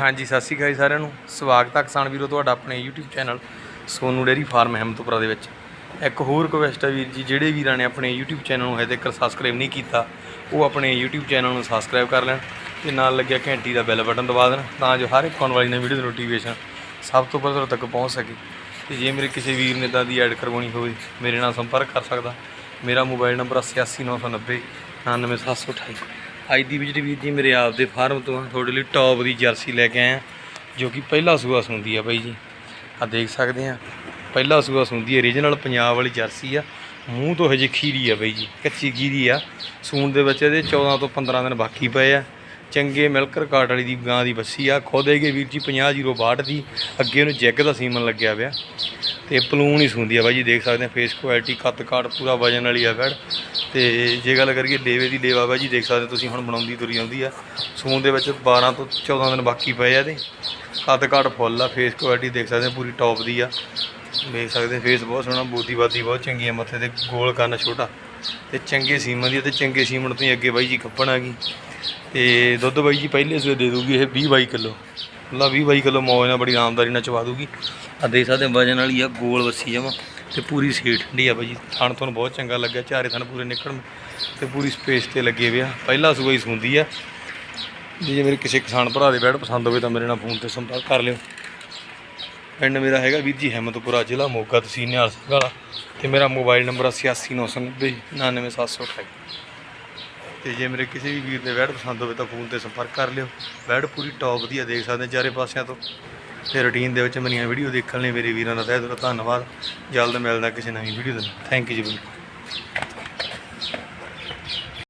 ਹਾਂਜੀ, ਸਤਿ ਸ਼੍ਰੀ ਅਕਾਲ ਜੀ ਸਾਰਿਆਂ ਨੂੰ। ਸਵਾਗਤ ਹੈ ਕਿਸਾਨ ਵੀਰੋ ਤੁਹਾਡਾ ਆਪਣੇ YouTube channel Sonu dairy farm Ahmadpura ਦੇ ਵਿੱਚ। ਇੱਕ ਹੋਰ ਰਿਕਵੈਸਟ ਹੈ ਵੀਰ ਜੀ, ਜਿਹੜੇ ਵੀਰਾਂ ਨੇ ਆਪਣੇ YouTube ਚੈਨਲ ਨੂੰ ਹਜੇ ਤੱਕ ਸਬਸਕ੍ਰਾਈਬ ਨਹੀਂ ਕੀਤਾ, ਉਹ ਆਪਣੇ YouTube ਚੈਨਲ ਨੂੰ ਸਬਸਕ੍ਰਾਈਬ ਕਰ ਲੈਣ ਤੇ ਨਾਲ ਲੱਗਿਆ ਘੰਟੀ ਦਾ ਬੈਲ ਬਟਨ ਦਬਾ ਦੇਣ, ਤਾਂ ਜੋ ਹਰ ਇੱਕ ਆਉਣ ਵਾਲੀ ਨਵੀਂ ਵੀਡੀਓ ਦੀ ਨੋਟੀਫਿਕੇਸ਼ਨ ਸਭ ਤੋਂ ਪਹਿਲਾਂ ਤੁਹਾਡੇ ਤੱਕ ਪਹੁੰਚ ਸਕੇ। ਤੇ ਜੇ ਮੇਰੇ ਕਿਸੇ ਵੀਰ ਨੇ ਤਾਂ ਦੀ ਐਡ ਕਰਵਾਉਣੀ ਹੋਵੇ, ਮੇਰੇ ਨਾਲ ਸੰਪਰਕ ਕਰ ਸਕਦਾ। ਮੇਰਾ ਮੋਬਾਈਲ ਨੰਬਰ 86990 99728 ਅੱਜ ਦੀ ਵਿਜਿਟ ਵੀਰ ਜੀ ਮੇਰੇ ਆਪ ਦੇ ਫਾਰਮ ਤੋਂ ਤੁਹਾਡੇ ਲਈ ਟੌਪ ਦੀ ਜਰਸੀ ਲੈ ਕੇ ਆਇਆ ਜੋ ਕਿ ਪਹਿਲਾ ਸੂਆ ਸੁੰਦੀ ਆ ਬਾਈ ਜੀ। ਆ ਦੇਖ ਸਕਦੇ ਆ, ਪਹਿਲਾ ਸੂਆ ਸੁੰਦੀ ਹੈ ਰੀਜਨਲ ਪੰਜਾਬ ਵਾਲੀ ਜਰਸੀ ਆ। ਮੂੰਹ ਤੋਂ ਹਜੇ ਖੀਰੀ ਆ ਬਾਈ ਜੀ, ਕੱਚੀ ਖੀਰੀ ਆ। ਸੂਣ ਦੇ ਵਿੱਚ ਇਹਦੇ 14 ਤੋਂ 15 ਦਿਨ ਬਾਕੀ ਪਏ ਆ। ਚੰਗੇ ਮਿਲਕਰ ਕਾਟ ਵਾਲੀ ਦੀ ਗਾਂ ਦੀ ਬੱਸੀ ਆ। ਖੁਦ ਹੈਗੇ ਵੀਰ ਜੀ 5062 ਦੀ, ਅੱਗੇ ਉਹਨੂੰ ਜੈਗ ਦਾ ਸੀਮਨ ਲੱਗਿਆ ਪਿਆ। ਤੇ ਪਲੂਣ ਹੀ ਸੁੰਦੀ ਆ ਬਾਈ ਜੀ, ਦੇਖ ਸਕਦੇ ਆ ਫੇਸ ਕੁਆਲਿਟੀ ਕੱਦ ਕਾਠ ਪੂਰਾ ਵਜਨ ਵਾਲੀ ਆ ਫੜ ਤੇ ਜੇ ਗੱਲ ਕਰੀਏ ਲੇਵੇ ਦੀ ਲੇਵਾ ਬਾਈ ਜੀ ਦੇਖ ਸਕਦੇ ਤੁਸੀਂ ਹੁਣ ਬਣਾਉਂਦੀ ਤੁਰੀ ਆਉਂਦੀ ਆ। ਸੂਨ ਦੇ ਵਿੱਚ 12 ਤੋਂ 14 ਦਿਨ ਬਾਕੀ ਪਏ ਆ ਇਹਦੇ। ਕੱਦ ਕਾਠ ਫੁੱਲ ਆ ਫੇਸ ਕੁਆਲਿਟੀ ਦੇਖ ਸਕਦੇ ਪੂਰੀ ਟੌਪ ਦੀ ਆ। ਦੇਖ ਸਕਦੇ ਫੇਸ ਬਹੁਤ ਸੋਹਣਾ ਬੋਦੀ ਬਾਦੀ ਬਹੁਤ ਚੰਗੀ ਆ, ਮੱਥੇ ਤੇ ਗੋਲ ਕੰਨ ਛੋਟਾ। ਤੇ ਚੰਗੇ ਸੀਮਨ ਦੀ ਆ, ਤੇ ਚੰਗੇ ਸੀਮਨ ਤੋਂ ਅੱਗੇ ਬਾਈ ਜੀ ਕੱਪਣ ਆ ਗਈ। ਤੇ ਦੁੱਧ ਬਾਈ ਜੀ ਪਹਿਲੇ ਸਵੇਰ ਦੇ ਦੂਗੀ, ਇਹ 20 22 ਕਿਲੋ। ਮਤਲਬ 20 22 ਕਿਲੋ ਮੌਜ ਨਾਲ ਬੜੀ ਆਰਾਮਦਾਰੀ ਨਾਲ ਚਵਾ ਦੂਗੀ। ਆ ਦੇਖ ਸਕਦੇ ਵਜਨ ਵਾਲੀ ਆ, ਗੋਲ ਵੱਸੀ ਜਮਾ। ਤੇ ਪੂਰੀ ਸੀਟ ਠੰਡੀ ਆ ਬਾਈ ਜੀ। ਥਣ ਤੁਹਾਨੂੰ ਬਹੁਤ ਚੰਗਾ ਲੱਗਿਆ ਚਾਰੇ ਥਣ ਪੂਰੇ ਨਿਕਲਣ ਤੇ ਪੂਰੀ ਸਪੇਸ ਤੇ ਲੱਗੇ ਵੇ ਆ। ਪਹਿਲਾ ਸੂਆ ਹੀ ਸੁੰਦੀ ਆ। ਜੇ ਮੇਰੇ ਕਿਸੇ ਕਿਸਾਨ ਭਰਾ ਦੇ ਬੈਡ ਪਸੰਦ ਹੋਵੇ ਤਾਂ ਮੇਰੇ ਨਾਲ ਫੋਨ ਤੇ ਸੰਪਰਕ ਕਰ ਲਿਓ। ਪਿੰਡ ਮੇਰਾ ਹੈਗਾ ਵੀਰ ਜੀ ਹਿੰਮਤਪੁਰਾ ਜ਼ਿਲ੍ਹਾ, ਮੋਗਾ ਤਹਿਸੀਲ ਨਿਹਾਲ ਸਿੰਘ ਵਾਲਾ ਤੇ ਮੇਰਾ ਮੋਬਾਈਲ ਨੰਬਰ 889990 99728 ਤੇ ਜੇ ਮੇਰੇ ਕਿਸੇ ਵੀ ਵੀਰ ਦੇ ਬੈਡ ਪਸੰਦ ਹੋਵੇ ਤਾਂ ਫੋਨ ਤੇ ਸੰਪਰਕ ਕਰ ਲਿਓ। ਬੈਡ ਪੂਰੀ ਟੌਪ ਵਧੀਆ ਦੇਖ ਸਕਦੇ ਚਾਰੇ ਪਾਸਿਆਂ ਤੋਂ। ਤੇ ਰੁਟੀਨ ਦੇ ਵਿੱਚ ਮੇਰੀਆਂ ਵੀਡੀਓ ਦੇਖਣ ਲਈ ਮੇਰੇ ਵੀਰਾਂ ਦਾ ਤਹਿ ਦਿਲੋਂ ਧੰਨਵਾਦ। ਜਲਦ ਮਿਲਦਾ ਕਿਸੇ ਨਵੀਂ ਵੀਡੀਓ ਦੇ ਨਾਲ। ਥੈਂਕ ਯੂ ਜੀ ਬਿਲਕੁਲ।